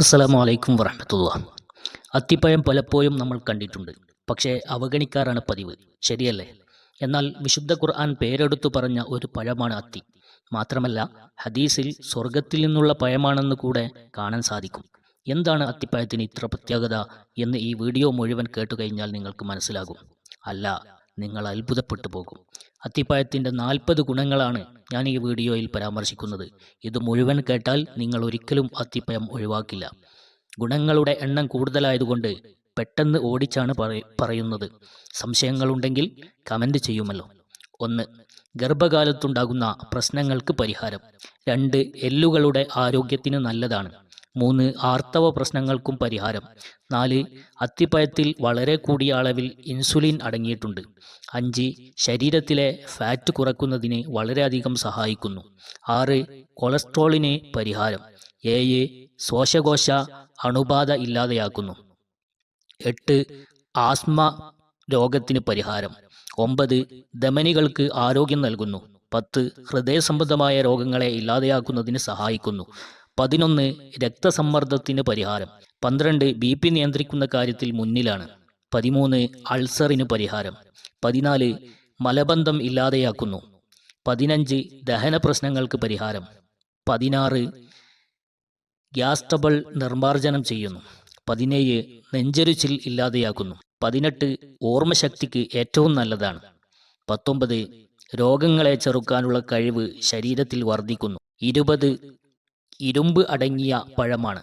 അസ്സലാമു അലൈക്കും വറഹമത്തുള്ള അത്തിപ്പഴം പലപ്പോഴും നമ്മൾ കണ്ടിട്ടുണ്ട്. പക്ഷേ അവഗണിക്കാറാണ് പതിവ്. ശരിയല്ലേ? എന്നാൽ വിശുദ്ധ ഖുർആൻ പേരെടുത്തു പറഞ്ഞ ഒരു പഴമാണ് അത്തി. മാത്രമല്ല ഹദീസിൽ സ്വർഗത്തിൽ നിന്നുള്ള പഴമാണെന്ന് കൂടെ കാണാൻ സാധിക്കും. എന്താണ് അത്തിപ്പഴത്തിന് ഇത്ര പ്രത്യേകത എന്ന് ഈ വീഡിയോ മുഴുവൻ കേട്ടുകഴിഞ്ഞാൽ നിങ്ങൾക്ക് മനസ്സിലാകും. അല്ല നിങ്ങൾ അത്ഭുതപ്പെട്ടു പോകും. അത്തിപ്പായത്തിന്റെ നാൽപ്പത് ഗുണങ്ങളാണ് ഞാൻ ഈ വീഡിയോയിൽ പരാമർശിക്കുന്നത്. ഇത് മുഴുവൻ കേട്ടാൽ നിങ്ങൾ ഒരിക്കലും അത്തിപ്പയം ഒഴിവാക്കില്ല. ഗുണങ്ങളുടെ എണ്ണം കൂടുതലായതുകൊണ്ട് പെട്ടെന്ന് ഓടിച്ചാണ് പറയ- പറയുന്നത്. സംശയങ്ങളുണ്ടെങ്കിൽ കമന്റ് ചെയ്യുമല്ലോ. ഒന്ന് ഗർഭകാലത്തുണ്ടാകുന്ന പ്രശ്നങ്ങൾക്ക് പരിഹാരം. രണ്ട് എല്ലുകളുടെ ആരോഗ്യത്തിന് നല്ലതാണ്. മൂന്ന് ആർത്തവ പ്രശ്നങ്ങൾക്കും പരിഹാരം. നാല് അത്തിപ്പഴത്തിൽ വളരെ കൂടിയ അളവിൽ ഇൻസുലിൻ അടങ്ങിയിട്ടുണ്ട്. അഞ്ച് ശരീരത്തിലെ ഫാറ്റ് കുറയ്ക്കുന്നതിന് വളരെയധികം സഹായിക്കുന്നു. ആറ് കൊളസ്ട്രോളിന് പരിഹാരം. ഏഴ് ശ്വാസകോശ അണുബാധ ഇല്ലാതെയാക്കുന്നു. എട്ട് ആസ്മ രോഗത്തിന് പരിഹാരം. ഒമ്പത് ധമനികൾക്ക് ആരോഗ്യം നൽകുന്നു. പത്ത് ഹൃദയ സംബന്ധമായ രോഗങ്ങളെ ഇല്ലാതെയാക്കുന്നതിന് സഹായിക്കുന്നു. പതിനൊന്ന് രക്തസമ്മർദ്ദത്തിന് പരിഹാരം പന്ത്രണ്ട് ബി പി നിയന്ത്രിക്കുന്ന കാര്യത്തിൽ മുന്നിലാണ് പതിമൂന്ന് അൾസറിന് പരിഹാരം പതിനാല് മലബന്ധം ഇല്ലാതെയാക്കുന്നു പതിനഞ്ച് ദഹന പ്രശ്നങ്ങൾക്ക് പരിഹാരം പതിനാറ് ഗ്യാസ് ടബിൾ നിർമ്മാർജനം ചെയ്യുന്നു പതിനേഴ് നെഞ്ചരിച്ചിൽ ഇല്ലാതെയാക്കുന്നു പതിനെട്ട് ഓർമ്മശക്തിക്ക് ഏറ്റവും നല്ലതാണ് പത്തൊമ്പത് രോഗങ്ങളെ ചെറുക്കാനുള്ള കഴിവ് ശരീരത്തിൽ വർദ്ധിക്കുന്നു ഇരുപത് ഇരുമ്പ് അടങ്ങിയ പഴമാണ്.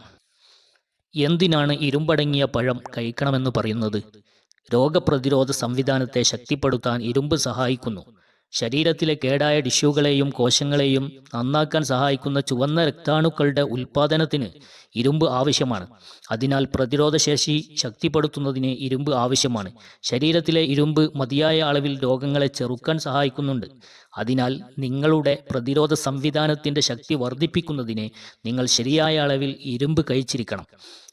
എന്തിനാണ് ഇരുമ്പടങ്ങിയ പഴം കഴിക്കണമെന്ന് പറയുന്നത്? രോഗപ്രതിരോധ സംവിധാനത്തെ ശക്തിപ്പെടുത്താൻ ഇരുമ്പ് സഹായിക്കുന്നു. ശരീരത്തിലെ കേടായ ടിഷ്യൂകളെയും കോശങ്ങളെയും നന്നാക്കാൻ സഹായിക്കുന്ന ചുവന്ന രക്താണുക്കളുടെ ഉൽപ്പാദനത്തിന് ഇരുമ്പ് ആവശ്യമാണ്. അതിനാൽ പ്രതിരോധശേഷി ശക്തിപ്പെടുത്തുന്നതിന് ഇരുമ്പ് ആവശ്യമാണ്. ശരീരത്തിലെ ഇരുമ്പ് മതിയായ അളവിൽ രോഗങ്ങളെ ചെറുക്കാൻ സഹായിക്കുന്നുണ്ട്. അതിനാൽ നിങ്ങളുടെ പ്രതിരോധ സംവിധാനത്തിന്റെ ശക്തി വർദ്ധിപ്പിക്കുന്നതിന് നിങ്ങൾ ശരിയായ അളവിൽ ഇരുമ്പ് കഴിച്ചിരിക്കണം.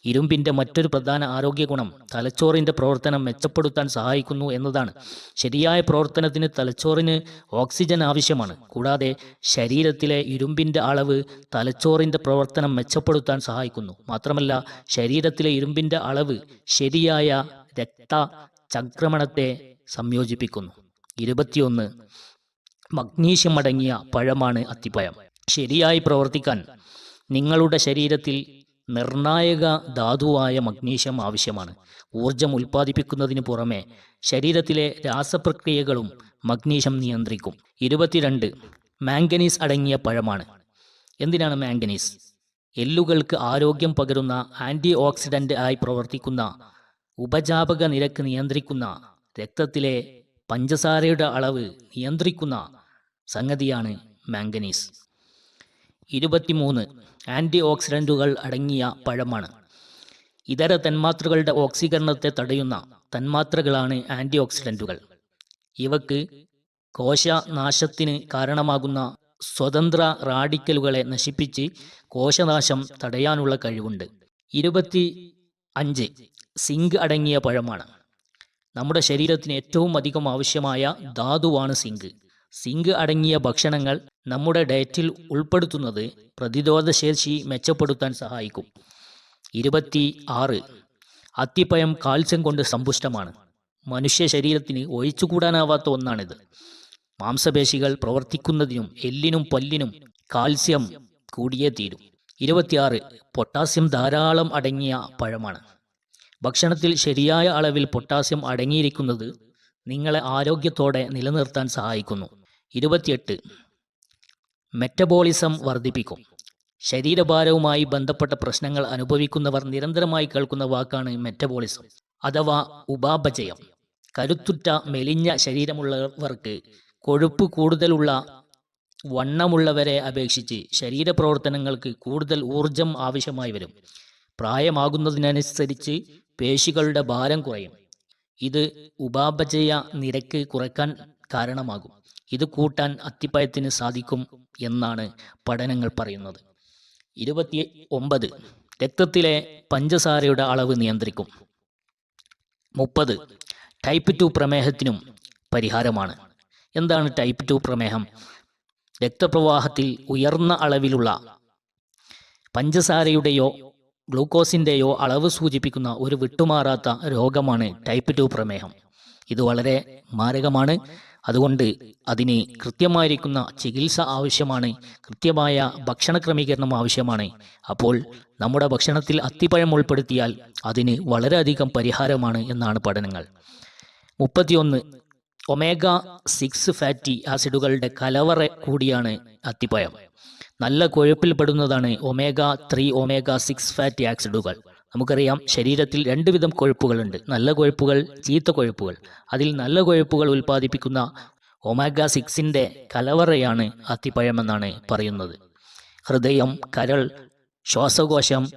ഇരുമ്പിന്റെ മറ്റൊരു പ്രധാന ആരോഗ്യ ഗുണം തലച്ചോറിന്റെ പ്രവർത്തനം മെച്ചപ്പെടുത്താൻ സഹായിക്കുന്നു എന്നതാണ്. ശരിയായ പ്രവർത്തനത്തിന് തലച്ചോറിന് ഓക്സിജൻ ആവശ്യമാണ്. കൂടാതെ ശരീരത്തിലെ ഇരുമ്പിന്റെ അളവ് തലച്ചോറിന്റെ പ്രവർത്തനം മെച്ചപ്പെടുത്താൻ സഹായിക്കുന്നു. മാത്രമല്ല ശരീരത്തിലെ ഇരുമ്പിന്റെ അളവ് ശരിയായ രക്ത ചക്രമണത്തെ സംയോജിപ്പിക്കുന്നു. ഇരുപത്തിയൊന്ന് മഗ്നീഷ്യം അടങ്ങിയ പഴമാണ് അത്തിപ്പഴം. ശരിയായി പ്രവർത്തിക്കാൻ നിങ്ങളുടെ ശരീരത്തിൽ നിർണായക ധാതുവായ മഗ്നീഷ്യം ആവശ്യമാണ്. ഊർജം ഉൽപ്പാദിപ്പിക്കുന്നതിന് പുറമെ ശരീരത്തിലെ രാസപ്രക്രിയകളും മഗ്നീഷ്യം നിയന്ത്രിക്കും. ഇരുപത്തിരണ്ട് മാംഗനീസ് അടങ്ങിയ പഴമാണ്. എന്തിനാണ് മാംഗനീസ്? എല്ലുകൾക്ക് ആരോഗ്യം പകരുന്ന ആന്റി ഓക്സിഡന്റ് ആയി പ്രവർത്തിക്കുന്ന ഉപജാപക നിരക്ക് നിയന്ത്രിക്കുന്ന രക്തത്തിലെ പഞ്ചസാരയുടെ അളവ് നിയന്ത്രിക്കുന്ന സംഗതിയാണ് മാംഗനീസ്. ഇരുപത്തിമൂന്ന് ആന്റി ഓക്സിഡന്റുകൾ അടങ്ങിയ പഴമാണ്. ഇതര തന്മാത്രകളുടെ ഓക്സീകരണത്തെ തടയുന്ന തന്മാത്രകളാണ് ആന്റി ഓക്സിഡന്റുകൾ ഇവക്ക് കോശനാശത്തിന് കാരണമാകുന്ന സ്വതന്ത്ര റാഡിക്കലുകളെ നശിപ്പിച്ച് കോശനാശം തടയാനുള്ള കഴിവുണ്ട്. ഇരുപത്തി അഞ്ച് സിങ്ക് അടങ്ങിയ പഴമാണ്. നമ്മുടെ ശരീരത്തിന് ഏറ്റവും അധികം ആവശ്യമായ ധാതുവാണ് സിങ്ക്. സിങ്ക് അടങ്ങിയ ഭക്ഷണങ്ങൾ നമ്മുടെ ഡയറ്റിൽ ഉൾപ്പെടുത്തുന്നത് പ്രതിരോധശേഷി മെച്ചപ്പെടുത്താൻ സഹായിക്കും. ഇരുപത്തി ആറ് അത്തിപ്പയം കാൽസ്യം കൊണ്ട് സമ്പുഷ്ടമാണ്. മനുഷ്യ ശരീരത്തിന് ഒഴിച്ചുകൂടാനാവാത്ത ഒന്നാണിത്. മാംസപേശികൾ പ്രവർത്തിക്കുന്നതിനും എല്ലിനും പല്ലിനും കാൽസ്യം കൂടിയേ തീരും. ഇരുപത്തിയാറ്. പൊട്ടാസ്യം ധാരാളം അടങ്ങിയ പഴമാണ്. ഭക്ഷണത്തിൽ ശരിയായ അളവിൽ പൊട്ടാസ്യം അടങ്ങിയിരിക്കുന്നത് നിങ്ങളെ ആരോഗ്യത്തോടെ നിലനിർത്താൻ സഹായിക്കുന്നു. ഇരുപത്തിയെട്ട്. മെറ്റബോളിസം വർദ്ധിപ്പിക്കും. ശരീരഭാരവുമായി ബന്ധപ്പെട്ട പ്രശ്നങ്ങൾ അനുഭവിക്കുന്നവർ നിരന്തരമായി കേൾക്കുന്ന വാക്കാണ് മെറ്റബോളിസം അഥവാ ഉപാപചയം. കരുത്തുറ്റ മെലിഞ്ഞ ശരീരമുള്ളവർക്ക് കൊഴുപ്പ് കൂടുതലുള്ള വണ്ണമുള്ളവരെ അപേക്ഷിച്ച് ശരീരപ്രവർത്തനങ്ങൾക്ക് കൂടുതൽ ഊർജം ആവശ്യമായി വരും. പ്രായമാകുന്നതിനനുസരിച്ച് പേശികളുടെ ഭാരം കുറയും. ഇത് ഉപാപചയ നിരക്ക് കുറയ്ക്കാൻ കാരണമാകും. ഇത് കൂട്ടാൻ അത്തിപ്പഴത്തിന് സാധിക്കും എന്നാണ് പഠനങ്ങൾ പറയുന്നത്. ഇരുപത്തി ഒമ്പത് രക്തത്തിലെ പഞ്ചസാരയുടെ അളവ് നിയന്ത്രിക്കും. മുപ്പത് ടൈപ്പ് ടു പ്രമേഹത്തിനും പരിഹാരമാണ്. എന്താണ് ടൈപ്പ് ടു പ്രമേഹം? രക്തപ്രവാഹത്തിൽ ഉയർന്ന അളവിലുള്ള പഞ്ചസാരയുടെയോ ഗ്ലൂക്കോസിന്റെയോ അളവ് സൂചിപ്പിക്കുന്ന ഒരു വിട്ടുമാറാത്ത രോഗമാണ് ടൈപ്പ് ടു പ്രമേഹം. ഇത് വളരെ മാരകമാണ്. അതുകൊണ്ട് അതിന് കൃത്യമായിരിക്കുന്ന ചികിത്സ ആവശ്യമാണ് കൃത്യമായ ഭക്ഷണ ക്രമീകരണം ആവശ്യമാണ്. അപ്പോൾ നമ്മുടെ ഭക്ഷണത്തിൽ അത്തിപ്പഴം ഉൾപ്പെടുത്തിയാൽ അതിന് വളരെയധികം പരിഹാരമാണ് എന്നാണ് പഠനങ്ങൾ. മുപ്പത്തിയൊന്ന് ഒമേഗ സിക്സ് ഫാറ്റി ആസിഡുകളുടെ കലവറ കൂടിയാണ് അത്തിപ്പഴം. നല്ല കൊഴുപ്പിൽ പെടുന്നതാണ് omega three omega six fatty ആസിഡുകൾ. നമുക്കറിയാം ശരീരത്തിൽ രണ്ട് വിധം കൊഴുപ്പുകളുണ്ട്. നല്ല കൊഴുപ്പുകൾ ചീത്ത കൊഴുപ്പുകൾ. അതിൽ നല്ല കൊഴുപ്പുകൾ ഉൽപ്പാദിപ്പിക്കുന്ന ഒമാഗ സിക്സിന്റെ കലവറയാണ് അത്തിപ്പഴമെന്നാണ് പറയുന്നത്. ഹൃദയം കരൾ ശ്വാസകോശം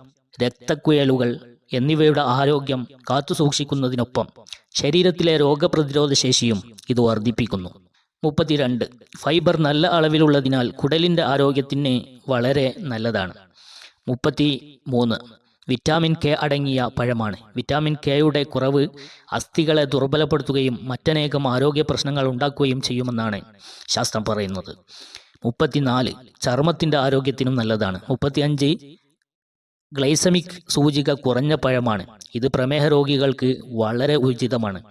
രക്തക്കുഴലുകൾ എന്നിവയുടെ ആരോഗ്യം കാത്തുസൂക്ഷിക്കുന്നതിനൊപ്പം ശരീരത്തിലെ രോഗപ്രതിരോധ ശേഷിയും ഇത് വർദ്ധിപ്പിക്കുന്നു. മുപ്പത്തിരണ്ട്. ഫൈബർ നല്ല അളവിലുള്ളതിനാൽ കുടലിന്റെ ആരോഗ്യത്തിന് വളരെ നല്ലതാണ്. മുപ്പത്തി മൂന്ന് വിറ്റാമിൻ കെ അടങ്ങിയ പഴമാണ്. വിറ്റാമിൻ കെയുടെ കുറവ് അസ്ഥികളെ ദുർബലപ്പെടുത്തുകയും മറ്റനേകം ആരോഗ്യ പ്രശ്നങ്ങൾ ഉണ്ടാക്കുകയും ചെയ്യുമെന്നാണ് ശാസ്ത്രം പറയുന്നത്. മുപ്പത്തിനാല് ചർമ്മത്തിന്റെ ആരോഗ്യത്തിനും നല്ലതാണ്. മുപ്പത്തിയഞ്ച് ഗ്ലൈസമിക് സൂചിക കുറഞ്ഞ പഴമാണ്. ഇത് പ്രമേഹ രോഗികൾക്ക് വളരെ ഉചിതമാണ്.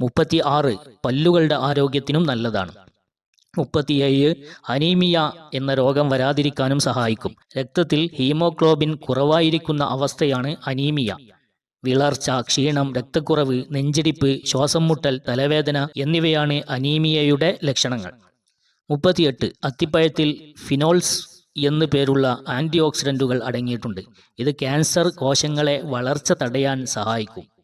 മുപ്പത്തി ആറ് പല്ലുകളുടെ ആരോഗ്യത്തിനും നല്ലതാണ്. മുപ്പത്തിയേഴ് അനീമിയ എന്ന രോഗം വരാതിരിക്കാനും സഹായിക്കും. രക്തത്തിൽ ഹീമോഗ്ലോബിൻ കുറവായിരിക്കുന്ന അവസ്ഥയാണ് അനീമിയ. വിളർച്ച ക്ഷീണം രക്തക്കുറവ് നെഞ്ചിടിപ്പ് ശ്വാസം മുട്ടൽ തലവേദന എന്നിവയാണ് അനീമിയയുടെ ലക്ഷണങ്ങൾ. മുപ്പത്തിയെട്ട് അത്തിപ്പഴത്തിൽ ഫിനോൾസ് എന്ന് പേരുള്ള ആന്റി ഓക്സിഡന്റുകൾ അടങ്ങിയിട്ടുണ്ട്. ഇത് ക്യാൻസർ കോശങ്ങളെ വളർച്ച തടയാൻ സഹായിക്കും.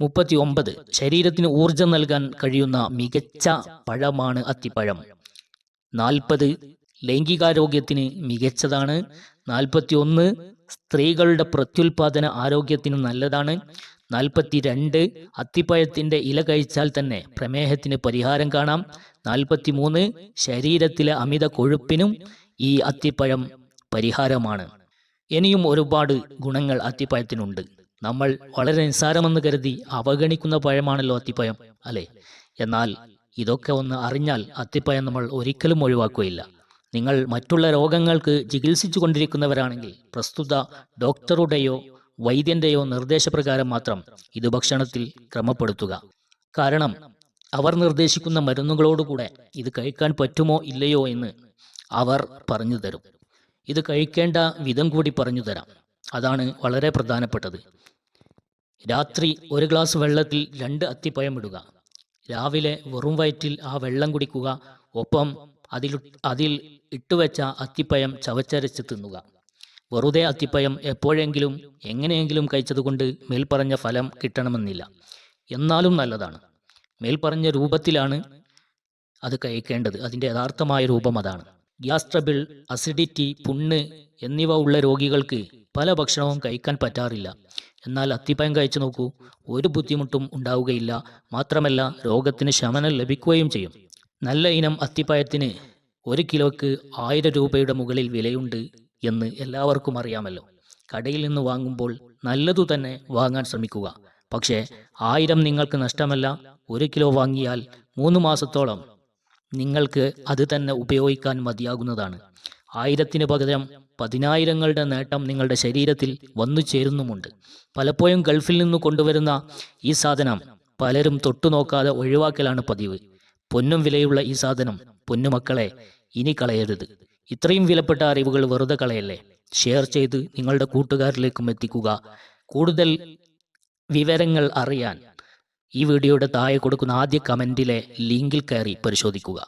മുപ്പത്തി ഒമ്പത് ശരീരത്തിന് ഊർജം നൽകാൻ കഴിയുന്ന മികച്ച പഴമാണ് അത്തിപ്പഴം. നാൽപ്പത് ലൈംഗികാരോഗ്യത്തിന് മികച്ചതാണ്. നാൽപ്പത്തി ഒന്ന് സ്ത്രീകളുടെ പ്രത്യുൽപാദന ആരോഗ്യത്തിന് നല്ലതാണ്. നാൽപ്പത്തി രണ്ട് അത്തിപ്പഴത്തിന്റെ ഇല കഴിച്ചാൽ തന്നെ പ്രമേഹത്തിന് പരിഹാരം കാണാം. നാൽപ്പത്തി മൂന്ന് ശരീരത്തിലെ അമിത കൊഴുപ്പിനും ഈ അത്തിപ്പഴം പരിഹാരമാണ്. ഇനിയും ഒരുപാട് ഗുണങ്ങൾ അത്തിപ്പഴത്തിനുണ്ട്. നമ്മൾ വളരെ നിസ്സാരമെന്ന് കരുതി അവഗണിക്കുന്ന പഴമാണല്ലോ അത്തിപ്പഴം അല്ലേ? എന്നാൽ ഇതൊക്കെ ഒന്ന് അറിഞ്ഞാൽ അത്തിപ്പഴം നമ്മൾ ഒരിക്കലും ഒഴിവാക്കുകയില്ല. നിങ്ങൾ മറ്റുള്ള രോഗങ്ങൾക്ക് ചികിത്സിച്ചു കൊണ്ടിരിക്കുന്നവരാണെങ്കിൽ പ്രസ്തുത ഡോക്ടറുടെയോ വൈദ്യന്റെയോ നിർദ്ദേശപ്രകാരം മാത്രം ഇത് ഭക്ഷണത്തിൽ ക്രമപ്പെടുത്തുക. കാരണം അവർ നിർദ്ദേശിക്കുന്ന മരുന്നുകളോടുകൂടെ ഇത് കഴിക്കാൻ പറ്റുമോ ഇല്ലയോ എന്ന് അവർ പറഞ്ഞു തരും. ഇത് കഴിക്കേണ്ട വിധം കൂടി പറഞ്ഞു തരാം. അതാണ് വളരെ പ്രധാനപ്പെട്ടത്. രാത്രി ഒരു ഗ്ലാസ് വെള്ളത്തിൽ രണ്ട് അത്തിപ്പഴം ഇടുക. രാവിലെ വെറും വയറ്റിൽ ആ വെള്ളം കുടിക്കുക. ഒപ്പം അതിൽ അതിൽ ഇട്ടുവെച്ച അത്തിപ്പഴം ചവച്ചരച്ച് തിന്നുക. വെറുതെ അത്തിപ്പഴം എപ്പോഴെങ്കിലും എങ്ങനെയെങ്കിലും കഴിച്ചതുകൊണ്ട് മേൽപ്പറഞ്ഞ ഫലം കിട്ടണമെന്നില്ല. എന്നാലും നല്ലതാണ്. മേൽപ്പറഞ്ഞ രൂപത്തിലാണ് അത് കഴിക്കേണ്ടത്. അതിന്റെ യഥാർത്ഥമായ രൂപം അതാണ്. ഗ്യാസ് ട്രബിൾ അസിഡിറ്റി പുണ്ണ് എന്നിവ ഉള്ള രോഗികൾക്ക് പല ഭക്ഷണവും കഴിക്കാൻ പറ്റാറില്ല. എന്നാൽ അത്തിപ്പഴം കഴിച്ചു നോക്കൂ. ഒരു ബുദ്ധിമുട്ടും ഉണ്ടാവുകയില്ല. മാത്രമല്ല രോഗത്തിന് ശമനം ലഭിക്കുകയും ചെയ്യും. നല്ല ഇനം അത്തിപ്പഴത്തിന് ഒരു കിലോയ്ക്ക് ആയിരം രൂപയുടെ മുകളിൽ വിലയുണ്ട് എന്ന് എല്ലാവർക്കും അറിയാമല്ലോ. കടയിൽ നിന്ന് വാങ്ങുമ്പോൾ നല്ലതു തന്നെ വാങ്ങാൻ ശ്രമിക്കുക. പക്ഷേ ആയിരം നിങ്ങൾക്ക് നഷ്ടമല്ല. ഒരു കിലോ വാങ്ങിയാൽ മൂന്ന് മാസത്തോളം നിങ്ങൾക്ക് അത് തന്നെ ഉപയോഗിക്കാൻ മതിയാകുന്നതാണ്. ആയിരത്തിന് പകരം പതിനായിരങ്ങളുടെ നേട്ടം നിങ്ങളുടെ ശരീരത്തിൽ വന്നു ചേരുന്നുമുണ്ട്. പലപ്പോഴും ഗൾഫിൽ നിന്ന് കൊണ്ടുവരുന്ന ഈ സാധനം പലരും തൊട്ടുനോക്കാതെ ഒഴിവാക്കലാണ് പതിവ്. പൊന്നും വിലയുള്ള ഈ സാധനം പൊന്നുമക്കളെ ഇനി കളയരുത്. ഇത്രയും വിലപ്പെട്ട അറിവുകൾ വെറുതെ കളയല്ലേ? ഷെയർ ചെയ്ത് നിങ്ങളുടെ കൂട്ടുകാരിലേക്കും എത്തിക്കുക. കൂടുതൽ വിവരങ്ങൾ അറിയാൻ ഈ വീഡിയോയുടെ താഴെ കൊടുക്കുന്ന ആദ്യ കമന്റിലെ ലിങ്കിൽ കയറി പരിശോധിക്കുക.